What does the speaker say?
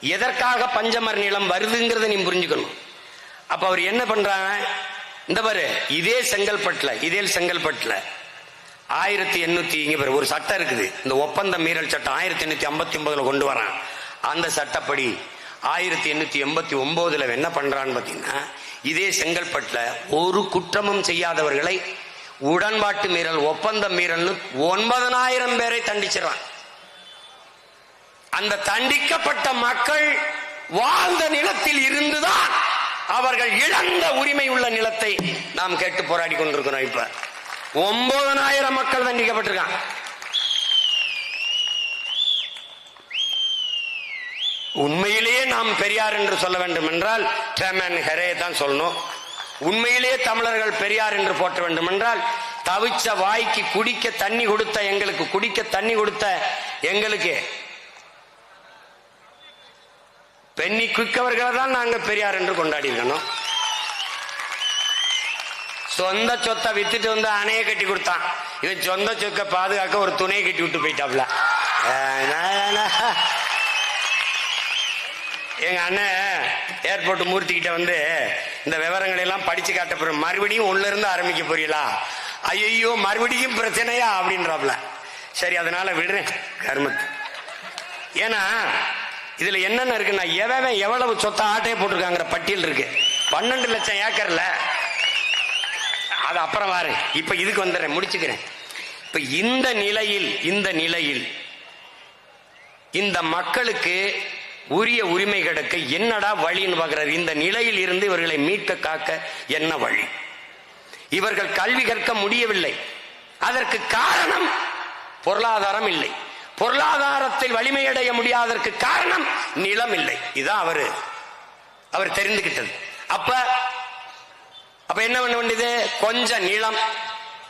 எதற்காக பஞ்சமர் நிலம் வருதுங்கிறத நீ புரிஞ்சுக்கணும். அப்ப அவர் என்ன பண்றாங்க? இந்த பாரு இதே செங்கல்பட்டுல இதே செங்கல்பட்டுல. ஆயிரத்தி எண்ணூத்தி இங்க பாரு ஒரு சட்டம் இருக்குது. இந்த ஒப்பந்த மீறல் சட்டம் ஆயிரத்தி எண்ணூத்தி ஐம்பத்தி ஒன்பதுல கொண்டு வரான். அந்த சட்டப்படி ஆயிரத்தி எண்ணூத்தி எண்பத்தி ஒன்பதுல என்ன பண்றான்னு பாத்தீங்கன்னா இதே செங்கல்பட்டுல ஒரு குற்றமும் செய்யாதவர்களை உடன்பாட்டு மீறல் ஒப்பந்த மீறல்னு ஒன்பதனாயிரம் பேரை தண்டிச்சிடறான். அந்த தண்டிக்கப்பட்ட மக்கள் வாழ்ந்த நிலத்தில் இருந்துதான் அவர்கள் இழந்த உரிமை உள்ள நிலத்தை நாம் கேட்டு போராடி கொண்டிருக்கிறோம் இப்ப. ஒன்பதனாயிரம் மக்கள் தண்டிக்கப்பட்டிருக்கான் உண்மையிலேயே நாம் பெரியார் என்று சொல்ல வேண்டும் என்றால் டேமன் ஹெரே தான் சொல்லணும். உண்மையிலேயே தமிழர்கள் பெரியார் என்று போற்ற வேண்டும் என்றால் தவிச்ச வாய்க்கு குடிக்க தண்ணி கொடுத்த எங்களுக்கு குடிக்க தண்ணி கொடுத்த எங்களுக்கு பெண்ணி குவிக்கவர்களை தான் நாங்க பெரியார் என்று கொண்டாடி இருக்கணும் சொந்த சொத்தை வித்துட்டு வந்து அணையை கட்டி கொடுத்தான். இது சொந்த சொத்தை பாதுகாக்க ஒரு துணையை கட்டி விட்டு போயிட்டாப்ல. எங்க அண்ணன் ஏர்போர்ட் மூர்த்திக்கிட்ட வந்து இந்த விவரங்களை எல்லாம் படிச்சு காட்ட போறோம் மறுபடியும் உள்ள இருந்து ஆரம்பிக்க போறீங்களா? ஐயோ மறுபடியும் பிரச்சனையா? அப்படின்றாப்ல. சரி அதனால விடுறேன் கர்மத்து. ஏன்னா இதுல என்னென்ன இருக்குன்னா எவன் எவ்வளவு சொத்தை ஆட்டையை போட்டிருக்காங்கிற பட்டியல் இருக்கு. பன்னெண்டு லட்சம் ஏக்கர்ல. அது அப்புறம் வாரு இப்ப இதுக்கு வந்துடுறேன் முடிச்சுக்கிறேன். இப்ப இந்த நிலையில் இந்த நிலையில் இந்த மக்களுக்கு உரிய உரிமை கிடைக்க என்னடா வழின்னு பார்க்கிறார் இந்த நிலையில் இருந்து இவர்களை மீட்க காக்க என்ன வழி? இவர்கள் கல்வி கற்க முடியவில்லை. அதற்கு காரணம் பொருளாதாரம் இல்லை. பொருளாதாரத்தில் வலிமையடைய முடியாததற்கு காரணம் நிலம் இல்லை இதான் அவரு. அவர் தெரிந்துகிட்டது. அப்ப அப்ப என்ன பண்ண வேண்டியது? கொஞ்சம் நிலம்.